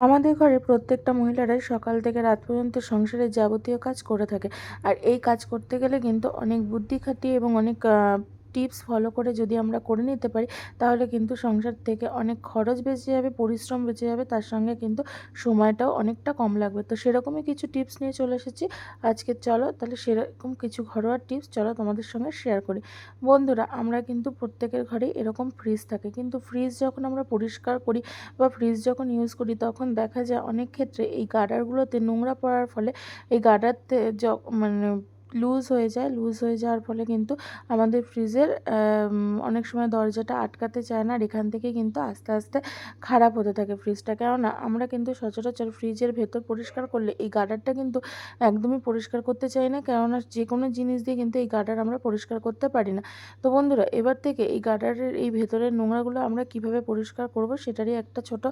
আমাদের ঘরে প্রত্যেকটা মহিলারাই সকাল থেকে রাত পর্যন্ত সংসারের যাবতীয় কাজ করে থাকে। আর এই কাজ করতে গেলে কিন্তু অনেক বুদ্ধি খাটিয়ে এবং অনেক টিপস ফলো করে যদি আমরা করে নিতে পারি, তাহলে কিন্তু সংসার থেকে অনেক খরচ বেঁচে যাবে, পরিশ্রম বেঁচে যাবে, তার সঙ্গে কিন্তু সময়টাও অনেকটা কম লাগবে। তো সেরকমই কিছু টিপস নিয়ে চলে এসেছি। আজকে চলো তাহলে সেরকম কিছু ঘরোয়া টিপস চলো তোমাদের সঙ্গে শেয়ার করি। বন্ধুরা, আমরা কিন্তু প্রত্যেকের ঘরে এরকম ফ্রিজ থাকে। কিন্তু ফ্রিজ যখন আমরা পরিষ্কার করি বা ফ্রিজ যখন ইউজ করি, তখন দেখা যায় অনেক ক্ষেত্রে এই গার্ডারগুলোতে নোংরা পড়ার ফলে এই গার্ডারতে য মানে লুজ হয়ে যায়। লুজ হয়ে যাওয়ার ফলে কিন্তু আমাদের ফ্রিজের অনেক সময় দরজাটা আটকাতে চায় না। আর এখান থেকে কিন্তু আস্তে আস্তে খারাপ হতে থাকে ফ্রিজটা কেননা আমরা কিন্তু সচরাচর ফ্রিজের ভেতর পরিষ্কার করলে এই গার্ডারটা কিন্তু একদমই পরিষ্কার করতে চাই না। কেননা যে কোনো জিনিস দিয়ে কিন্তু এই গার্ডার আমরা পরিষ্কার করতে পারি না। তো বন্ধুরা, এবার থেকে এই গার্ডারের এই ভেতরের নোংরাগুলো আমরা কীভাবে পরিষ্কার করব সেটারই একটা ছোট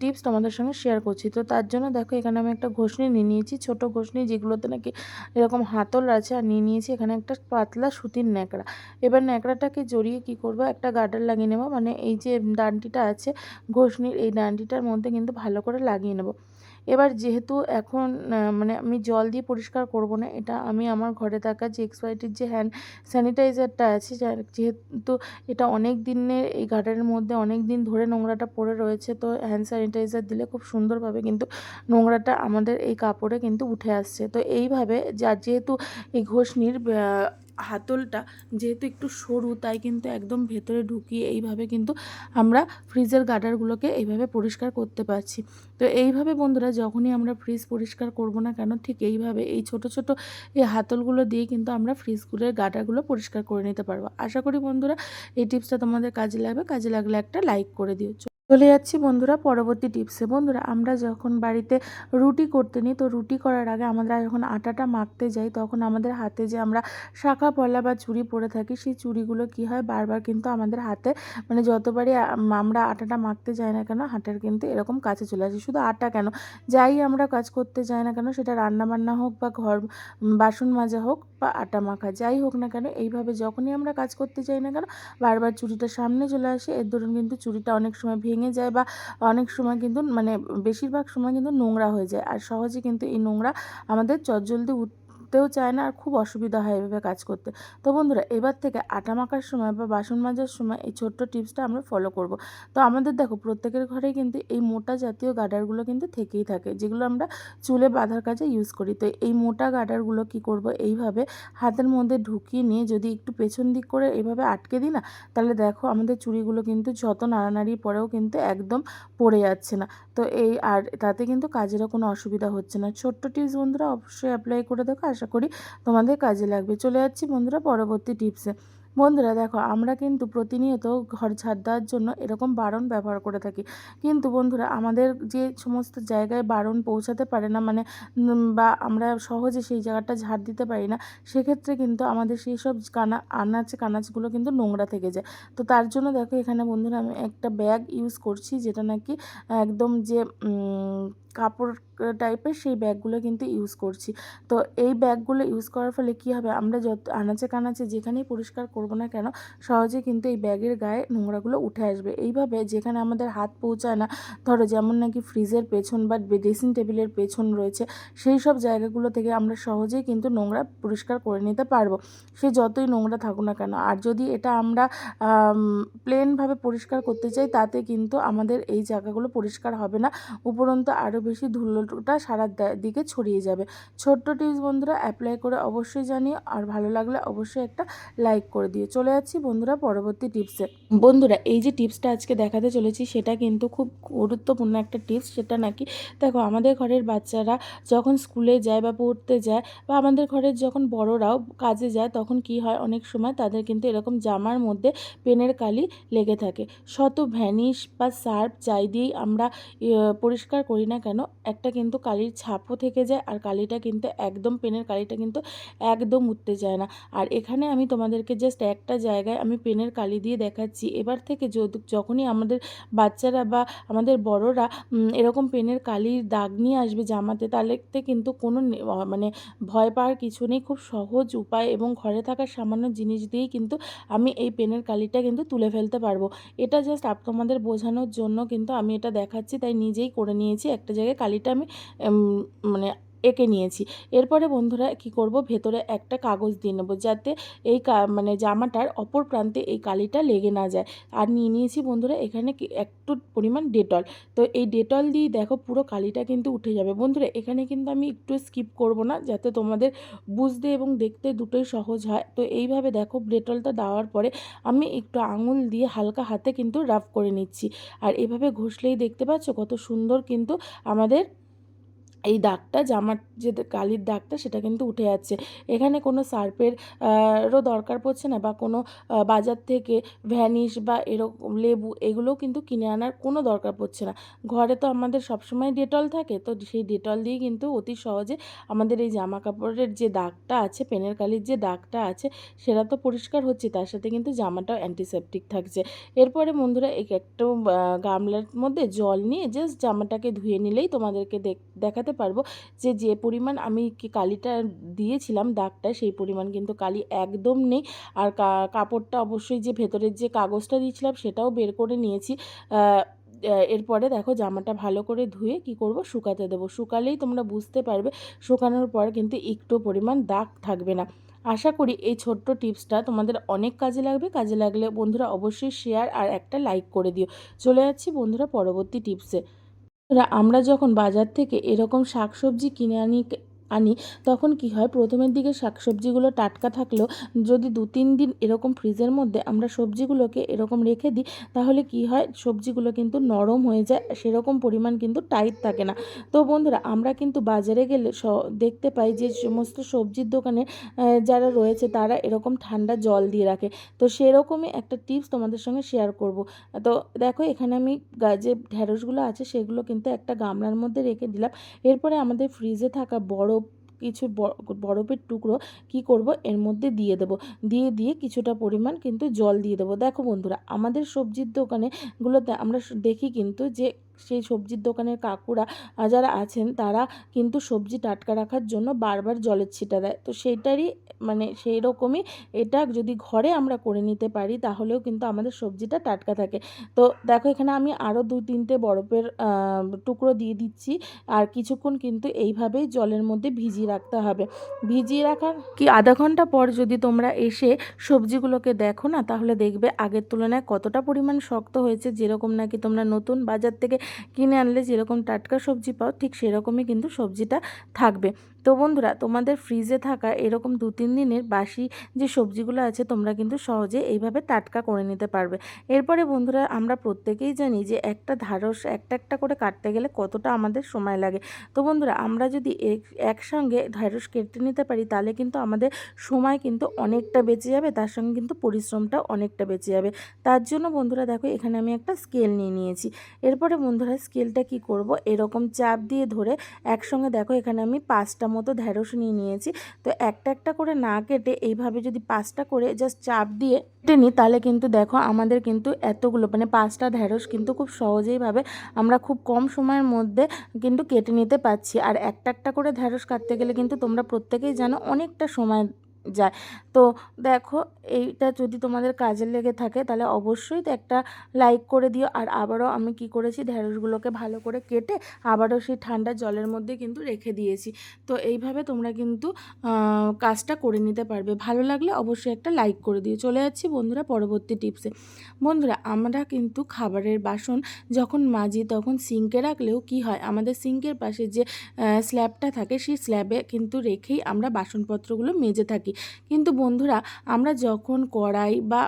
টিপস তোমাদের সঙ্গে শেয়ার করছি। তো তার জন্য দেখো, এখানে আমি একটা ঘষনি নিয়ে নিয়েছি। ছোট ঘষনি যেগুলোতে নাকি এরকম হাতল আছে, আর নিয়ে নিয়েছি এখানে একটা পাতলা সুতির ন্যাকড়া। এবার ন্যাকড়াটাকে জড়িয়ে কি করব? একটা গার্ডার লাগিয়ে নেব। মানে এই যে ডান্ডিটা আছে, ঘষনির এই ডান্ডিটার মধ্যে কিন্তু ভালো করে লাগিয়ে নেব। এবার যেহেতু এখন মানে আমি জল দিয়ে পরিষ্কার করব না, এটা আমি আমার ঘরে থাকা যে এক্সপাইটির যে হ্যান্ড স্যানিটাইজারটা আছে যেহেতু এটা অনেক দিনের, এই গার্ডারের মধ্যে অনেক দিন ধরে নোংরাটা পড়ে রয়েছে, তো হ্যান্ড স্যানিটাইজার দিলে খুব সুন্দরভাবে কিন্তু নোংরাটা আমাদের এই কাপড়ে কিন্তু উঠে আসছে। তো এইভাবে যা যেহেতু এই ঘষনির হাতলটা যেহেতু একটু সরু, তাই কিন্তু একদম ভেতরে ঢুকিয়ে এইভাবে কিন্তু আমরা ফ্রিজের গাডারগুলোকে এইভাবে পরিষ্কার করতে পারছি। তো এইভাবে বন্ধুরা যখনই আমরা ফ্রিজ পরিষ্কার করব না কেন, ঠিক এইভাবে এই ছোট ছোট এই হাতলগুলো দিয়ে কিন্তু আমরা ফ্রিজগুলোর গাডারগুলো পরিষ্কার করে নিতে পারব। আশা করি বন্ধুরা এই টিপসটা তোমাদের কাজে লাগবে। কাজে লাগলে একটা লাইক করে দিও। চলে যাচ্ছি বন্ধুরা পরবর্তী টিপসে। বন্ধুরা, আমরা যখন বাড়িতে রুটি করতে নিই, তো রুটি করার আগে আমরা যখন আটাটা মাখতে যাই, তখন আমাদের হাতে যে আমরা শাখা পলা বা চুড়ি পরে থাকি, সেই চুড়িগুলো কি হয়? বারবার কিন্তু আমাদের হাতে মানে যতবারই আমরা আটাটা মাখতে যাই না কেন, হাটের কিন্তু এরকম কাছে চলে আসে। শুধু আটা কেন? যাই আমরা কাজ করতে যাই না কেন, সেটা রান্না বান্না হোক বা ঘর বাসন মাজা হোক বা আটা মাখা, যাই হোক না কেন, এইভাবে যখনই আমরা কাজ করতে যাই না কেন, বারবার চুড়িটা সামনে চলে আসে। এর দরুন কিন্তু চুড়িটা অনেক সময় ভেঙে যায় বা অনেক সময় কিন্তু মানে বেশিরভাগ সময় কিন্তু নোংরা হয়ে যায়। আর সহজে কিন্তু এই নোংরা আমাদের চটজলদি উঠতেও চায় না আর খুব অসুবিধা হয় এভাবে কাজ করতে। তো বন্ধুরা, এবার থেকে আটা মাখার সময় বা বাসন মাজার সময় এই ছোট্ট টিপসটা আমরা ফলো করব। তো আমাদের দেখো, প্রত্যেকের ঘরেই কিন্তু এই মোটা জাতীয় গার্ডারগুলো কিন্তু থেকেই থাকে, যেগুলো আমরা চুলে বাঁধার কাজে ইউজ করি। তো এই মোটা গার্ডারগুলো কি করব? এইভাবে হাতের মধ্যে ঢুকিয়ে নিয়ে যদি একটু পেছন দিক করে এভাবে আটকে দিই না, তাহলে দেখো আমাদের চুড়িগুলো কিন্তু যত নাড়ানাড়ির পরেও কিন্তু একদম পড়ে যাচ্ছে না। তো এই আর তাতে কিন্তু কাজেরও কোনো অসুবিধা হচ্ছে না। ছোট্ট টিপস বন্ধুরা, অবশ্যই অ্যাপ্লাই করে দেখো। আশা করি তোমাদের কাজে লাগবে। চলে যাচ্ছি বন্ধুরা পরবর্তী টিপসে। বন্ধুরা দেখো, আমরা কিন্তু প্রতিনিয়ত ঘর ঝাড় দেওয়ার জন্য এরকম বারণ ব্যবহার করে থাকি। কিন্তু বন্ধুরা, আমাদের যে সমস্ত জায়গায় বারণ পৌঁছাতে পারে না মানে বা আমরা সহজে সেই জায়গাটা ঝাড় দিতে পারি না, সেক্ষেত্রে কিন্তু আমাদের সেই সব কানা, আনাচ কানাচগুলো কিন্তু নোংরা থেকে যায়। তো তার জন্য দেখো, এখানে বন্ধুরা আমি একটা ব্যাগ ইউজ করছি, যেটা নাকি একদম যে কাপড় টাইপের সেই ব্যাগগুলো কিন্তু ইউজ করছি। তো এই ব্যাগগুলো ইউজ করার ফলে কী হবে, আমরা যত আনাচে কানাচে যেখানেই পরিষ্কার করব না কেন? সহজে কিন্তু এই ব্যাগের গায়ে নোংরাগুলো উঠে আসবে। এইভাবে যেখানে আমাদের হাত পৌঁছায় না, ধরো যেমন নাকি ফ্রিজের পেছন বা ড্রেসিং টেবিলের পেছন রয়েছে, সেই সব জায়গাগুলো থেকে আমরা সহজেই কিন্তু নোংরা পরিষ্কার করে নিতে পারব। সে যতই নোংরা থাকুক না কেন। আর যদি এটা আমরা প্লেনভাবে পরিষ্কার করতে চাই, তাতে কিন্তু আমাদের এই জায়গাগুলো পরিষ্কার হবে না। উপরন্ত আরও বেশি ধুলোটা সারা দিকে ছড়িয়ে যাবে। ছোট্ট টিপস বন্ধুরা অ্যাপ্লাই করে অবশ্যই জানিও। আর ভালো লাগলে অবশ্যই একটা লাইক করে দিও। চলে যাচ্ছি বন্ধুরা পরবর্তী টিপসে বন্ধুরা, এই যে টিপসটা আজকে দেখাতে চলেছি, সেটা কিন্তু খুব গুরুত্বপূর্ণ একটা টিপস সেটা নাকি দেখো আমাদের ঘরের বাচ্চারা যখন স্কুলে যায় বা পড়তে যায় বা আমাদের ঘরের যখন বড়রাও কাজে যায়, তখন কি হয়? অনেক সময় তাদের কিন্তু এরকম জামার মধ্যে পেনের কালি লেগে থাকে। শত ভ্যানিশ বা সার্ফ যাই দিয়েই আমরা পরিষ্কার করি না কেন, একটা কিন্তু কালির ছাপও থেকে যায় আর কালিটা কিন্তু একদম, পেনের কালিটা কিন্তু একদম উঠতে যায় না। আর এখানে আমি তোমাদেরকে জাস্ট একটা জায়গায় আমি পেনের কালি দিয়ে দেখাচ্ছি। এবার থেকে যখনই আমাদের বাচ্চারা বা আমাদের বড়রা এরকম পেনের কালির দাগ নিয়ে আসবে জামাতে, তাহলে কিন্তু কোনো মানে ভয় পাওয়ার কিছু নেই। খুব সহজ উপায় এবং ঘরে থাকা সামান্য জিনিস দিয়েই কিন্তু আমি এই পেনের কালিটা কিন্তু তুলে ফেলতে পারব। এটা জাস্ট আপ তোমাদের বোঝানোর জন্য কিন্তু আমি এটা দেখাচ্ছি, তাই নিজেই করে নিয়েছি। একটা জায়গায় কালিটা আমি মানে এঁকে নিয়েছি। এরপরে বন্ধুরা কি করব? ভেতরে একটা কাগজ দিয়ে নেব যাতে এই মানে জামাটার অপর প্রান্তে এই কালিটা লেগে না যায়। আর নিয়ে নিয়েছি বন্ধুরা এখানে একটু পরিমাণ ডেটল। তো এই ডেটল দিয়ে দেখো পুরো কালিটা কিন্তু উঠে যাবে। বন্ধুরা এখানে কিন্তু আমি একটু স্কিপ করব না যাতে তোমাদের বুঝতে এবং দেখতে দুটোই সহজ হয়। তো এইভাবে দেখো ডেটলটা দেওয়ার পরে আমি একটু আঙুল দিয়ে হালকা হাতে কিন্তু রাফ করে নিচ্ছি। আর এভাবে ঘষলেই দেখতে পাচ্ছ কত সুন্দর কিন্তু আমাদের এই দাগটা জামার যে কালির দাগটা, সেটা কিন্তু উঠে যাচ্ছে। এখানে কোনো সার্পের রও দরকার পড়ছে না বা কোনো বাজার থেকে ভ্যানিশ বা এরকম লেবু এগুলোও কিন্তু কিনে আনার কোনো দরকার পড়ছে না। ঘরে তো আমাদের সবসময় ডেটল থাকে, তো সেই ডেটল দিয়ে কিন্তু অতি সহজে আমাদের এই জামা কাপড়ের যে দাগটা আছে, পেনের কালির যে দাগটা আছে, সেটা তো পরিষ্কার হচ্ছে, তার সাথে কিন্তু জামাটাও অ্যান্টিসেপটিক থাকছে। এরপরে বন্ধুরা, এক একটা গামলার মধ্যে জল নিয়ে জাস্ট জামাটাকে ধুয়ে নিলেই তোমাদেরকে দেখ- দেখাতে পারব। যে যে পরিমাণ আমি কালিটা দিয়েছিলাম দাগটা, সেই পরিমাণ কিন্তু কালি একদম নেই। আর কাপড়টা অবশ্যই যে ভেতরের যে কাগজটা দিয়েছিলাম সেটাও বের করে নিয়েছি। এরপরে দেখো জামাটা ভালো করে ধুয়ে কি করব, শুকাতে দেবো। শুকালেই তোমরা বুঝতে পারবে, শুকানোর পর কিন্তু একটু পরিমাণ দাগ থাকবে না। আশা করি এই ছোট্ট টিপসটা তোমাদের অনেক কাজে লাগবে। কাজে লাগলে বন্ধুরা অবশ্যই শেয়ার আর একটা লাইক করে দিও। চলে যাচ্ছি বন্ধুরা পরবর্তী টিপসে। আমরা যখন বাজার থেকে এরকম শাকসবজি কিনে আনি আনি, তখন কি হয়? প্রথমের দিকে শাকসবজিগুলো টাটকা থাকলেও যদি দু তিন দিন এরকম ফ্রিজের মধ্যে আমরা সবজিগুলোকে এরকম রেখে দিই, তাহলে কি হয়? সবজিগুলো কিন্তু নরম হয়ে যায়, সেরকম পরিমাণ কিন্তু টাইট থাকে না। তো বন্ধুরা, আমরা কিন্তু বাজারে গেলে দেখতে পাই যে সমস্ত সবজির দোকানে যারা রয়েছে তারা এরকম ঠান্ডা জল দিয়ে রাখে। তো সেরকমই একটা টিপস তোমাদের সঙ্গে শেয়ার করব। তো দেখো, এখানে আমি যে ঢ্যাঁড়সগুলো আছে, সেগুলো কিন্তু একটা গামলার মধ্যে রেখে দিলাম। এরপরে আমাদের ফ্রিজে থাকা বরফ কিছু বরফের টুকরো কি করব? এর মধ্যে দিয়ে দেব। দিয়ে দিয়ে কিছুটা পরিমাণ কিন্তু জল দিয়ে দেবো। দেখো বন্ধুরা, আমাদের সবজির দোকানে গুলোতে আমরা দেখি কিন্তু যে সেই সবজির দোকানের কাকুরা যারা আছেন, তারা কিন্তু সবজি টাটকা রাখার জন্য বারবার জলের ছিটা দেয়। তো সেইটারই মানে সেই রকমই এটা যদি ঘরে আমরা করে নিতে পারি, তাহলেও কিন্তু আমাদের সবজিটা টাটকা থাকে। তো দেখো, এখানে আমি আরও দু তিনটে বরফের টুকরো দিয়ে দিচ্ছি। আর কিছুক্ষণ কিন্তু এইভাবেই জলের মধ্যে ভিজিয়ে রাখতে হবে। ভিজিয়ে রাখার কি আধা ঘণ্টা পর যদি তোমরা এসে সবজিগুলোকে দেখো না, তাহলে দেখবে আগের তুলনায় কতটা পরিমাণ শক্ত হয়েছে, যেরকম নাকি তোমরা নতুন বাজার থেকে কিনে আনলে যেরকম টাটকা সবজি পাও ঠিক সেরকমই কিন্তু সবজিটা থাকবে। তো বন্ধুরা, তোমাদের ফ্রিজে থাকা এরকম দু, তিন দিনের বাসি যে সবজিগুলো আছে, তোমরা কিন্তু সহজে এইভাবে টাটকা করে নিতে পারবে। এরপরে বন্ধুরা, আমরা প্রত্যেকেই জানি যে একটা ঢ্যাঁড়স একটা একটা করে কাটতে গেলে কতটা আমাদের সময় লাগে। তো বন্ধুরা, আমরা যদি এক- একসঙ্গে ঢ্যাঁড়স কেটে নিতে পারি, তাহলে কিন্তু আমাদের সময় কিন্তু অনেকটা বেঁচে যাবে, তার সঙ্গে কিন্তু পরিশ্রমটা অনেকটা বেঁচে যাবে। তার জন্য বন্ধুরা, দেখো, এখানে আমি একটা স্কেল নিয়ে নিয়েছি। এরপরে বন্ধুরা স্কেলটা কি করব? এরকম চাপ দিয়ে ধরে একসঙ্গে, দেখো, এখানে আমি পাঁচটা মতো ঢ্যাঁড়স নিয়ে নিয়েছি। তো একটা একটা করে না কেটে এইভাবে যদি পাঁচটা করে জাস্ট চাপ দিয়ে কেটে নিই, তাহলে কিন্তু দেখো আমাদের কিন্তু এতগুলো মানে পাঁচটা ঢ্যাঁড়স কিন্তু খুব সহজেইভাবে আমরা খুব কম সময়ের মধ্যে কিন্তু কেটে নিতে পারছি। আর একটা একটা করে ঢ্যাঁড়স কাটতে গেলে কিন্তু তোমরা প্রত্যেকেই জানো অনেকটা সময় যায়। তো দেখো, এইটা যদি তোমাদের কাজে লেগে থাকে, তাহলে অবশ্যই তো একটা লাইক করে দিও। আর আবারও আমি কি করেছি ঢ্যাঁড়সগুলোকে ভালো করে কেটে আবারও সেই ঠান্ডা জলের মধ্যে কিন্তু রেখে দিয়েছি। তো এইভাবে তোমরা কিন্তু কাজটা করে নিতে পারবে। ভালো লাগলে অবশ্যই একটা লাইক করে দিও। চলে যাচ্ছি বন্ধুরা পরবর্তী টিপসে বন্ধুরা, আমরা কিন্তু খাবারের বাসন যখন মাজি, তখন সিঙ্কে রাখলেও কি হয়? আমাদের সিঙ্কের পাশে যে স্ল্যাবটা থাকে, সেই স্ল্যাবে কিন্তু রেখেই আমরা বাসনপত্রগুলো মেজে থাকি। কিন্তু বন্ধুরা, আমরা যখন কড়াই বা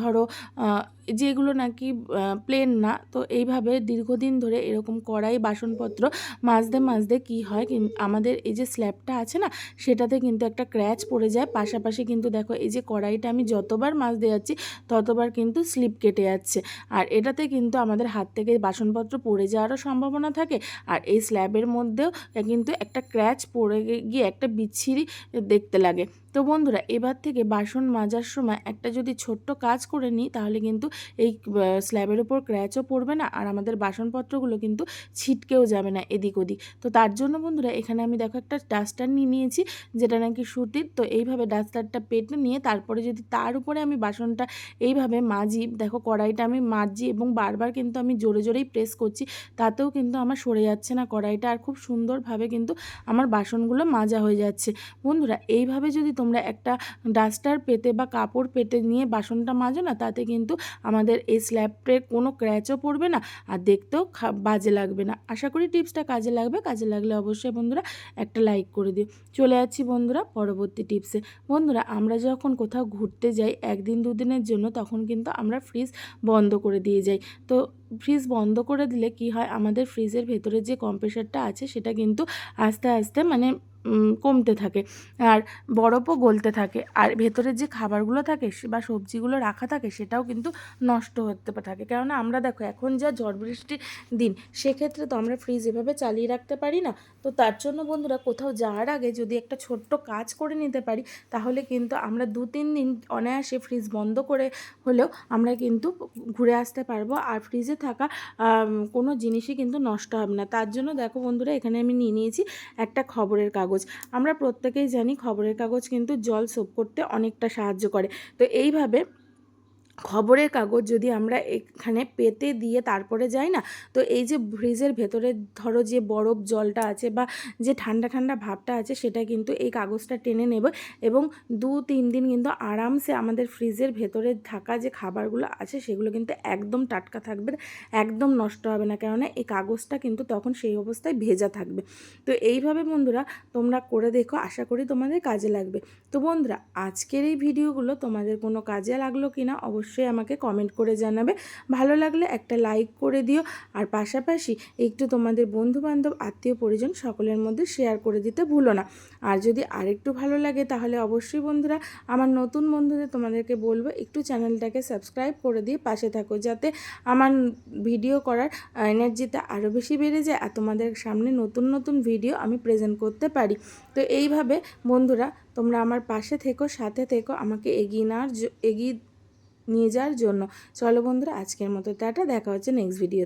ধরো যেগুলো নাকি প্লেন না, তো এইভাবে দীর্ঘদিন ধরে এরকম কড়াই বাসনপত্র মাজতে মাজতে কী হয় আমাদের এই যে স্ল্যাবটা আছে না, সেটাতে কিন্তু একটা ক্র্যাচ পড়ে যায়। পাশাপাশি কিন্তু দেখো, এই যে কড়াইটা আমি যতবার মাজতে যাচ্ছি, ততবার কিন্তু স্লিপ কেটে যাচ্ছে। আর এটাতে কিন্তু আমাদের হাত থেকে বাসনপত্র পড়ে যাওয়ারও সম্ভাবনা থাকে। আর এই স্ল্যাবের মধ্যেও কিন্তু একটা ক্র্যাচ পড়ে গিয়ে একটা বিচ্ছিরি দেখতে লাগে। লাগে তো বন্ধুরা, এবার থেকে বাসন মাজার সময় একটা যদি ছোট্ট কাজ করে নিই, তাহলে কিন্তু এই স্ল্যাবের ওপর ক্র্যাচও পড়বে না আর আমাদের বাসনপত্রগুলো কিন্তু ছিটকেও যাবে না এদিক ওদিক। তো তার জন্য বন্ধুরা, এখানে আমি দেখো একটা ডাস্টার নিয়ে নিয়েছি, যেটা নাকি সুতির। তো এইভাবে ডাস্টারটা পেটে নিয়ে তারপরে যদি তার উপরে আমি বাসনটা এইভাবে মাজি, দেখো কড়াইটা আমি মাজি এবং বারবার কিন্তু আমি জোরে জোরেই প্রেস করছি, তাতেও কিন্তু আমার সরে যাচ্ছে না কড়াইটা। আর খুব সুন্দরভাবে কিন্তু আমার বাসনগুলো মাজা হয়ে যাচ্ছে। বন্ধুরা, এইভাবে যদি তোমরা একটা ডাস্টার পেতে বা কাপড় পেতে নিয়ে বাসনটা মাজো না, তাতে কিন্তু আমাদের এই স্ল্যাবটে কোনো ক্র্যাচও পড়বে না আর দেখতেও বাজে লাগবে না। আশা করি টিপসটা কাজে লাগবে। কাজে লাগলে অবশ্যই বন্ধুরা একটা লাইক করে দিও। চলে যাচ্ছি বন্ধুরা পরবর্তী টিপসে। বন্ধুরা আমরা যখন কোথাও ঘুরতে যাই একদিন দুদিনের জন্য, তখন কিন্তু আমরা ফ্রিজ বন্ধ করে দিয়ে যাই। তো ফ্রিজ বন্ধ করে দিলে কি হয়? আমাদের ফ্রিজের ভেতরে যে কম্প্রেসারটা আছে, সেটা কিন্তু আস্তে আস্তে মানে কমতে থাকে আর বরফও গলতে থাকে। আর ভেতরের যে খাবারগুলো থাকে বা সবজিগুলো রাখা থাকে সেটাও কিন্তু নষ্ট হতে থাকে। কেননা আমরা দেখো এখন যা ঝড় বৃষ্টির দিন, সেক্ষেত্রে তো আমরা ফ্রিজ এভাবে চালিয়ে রাখতে পারি না। তো তার জন্য বন্ধুরা কোথাও যাওয়ার আগে যদি একটা ছোট্ট কাজ করে নিতে পারি, তাহলে কিন্তু আমরা দু তিন দিন অনায়াসে ফ্রিজ বন্ধ করে হলেও আমরা কিন্তু ঘুরে আসতে পারব। আর ফ্রিজে থাকা কোনো জিনিসই কিন্তু নষ্ট হবে না। তার জন্য দেখো বন্ধুরা এখানে আমি নিয়ে নিয়েছি একটা খবরের কাগজ। আমরা প্রত্যেকেই জানি খবরের কাগজ কিন্তু জল সোপ করতে অনেকটা সাহায্য করে। তো এইভাবে খবরের কাগজ যদি আমরা এখানে পেতে দিয়ে তারপরে যাই না, তো এই যে ফ্রিজের ভেতরে ধরো যে বরফ জলটা আছে বা যে ঠান্ডা ঠান্ডা ভাবটা আছে, সেটা কিন্তু এই কাগজটা টেনে নেবে এবং দু তিন দিন কিন্তু আরামসে আমাদের ফ্রিজের ভেতরে থাকা যে খাবারগুলো আছে, সেগুলো কিন্তু একদম টাটকা থাকবে, একদম নষ্ট হবে না। কেননা এই কাগজটা কিন্তু তখন সেই অবস্থায় ভেজা থাকবে। তো এইভাবে বন্ধুরা তোমরা করে দেখো, আশা করি তোমাদের কাজে লাগবে। তো বন্ধুরা, আজকের এই ভিডিওগুলো তোমাদের কোনো কাজে লাগল কি না অবশ্যই আমাকে কমেন্ট করে জানাবে। ভালো লাগলে একটা লাইক করে দিও। আর পাশাপাশি একটু তোমাদের বন্ধু বান্ধব আত্মীয়, পরিজন সকলের মধ্যে শেয়ার করে দিতে ভুলো না। আর যদি আরেকটু ভালো লাগে তাহলে অবশ্যই বন্ধুরা আমার নতুন বন্ধুদের তোমাদেরকে বলব, একটু চ্যানেলটাকে সাবস্ক্রাইব করে দিয়ে পাশে থাকো যাতে আমার ভিডিও করার এনার্জিটা আরও বেশি বেড়ে যায় আর তোমাদের সামনে নতুন নতুন ভিডিও আমি প্রেজেন্ট করতে পারি। তো এইভাবে বন্ধুরা তোমরা আমার পাশে থেকো, সাথে থেকো, আমাকে এগিয়ে নেওয়ার এগিয়ে নিয়ে যাওয়ার জন্য। চলো বন্ধুরা আজকের মতো টাটা দেখা হচ্ছে নেক্সট ভিডিও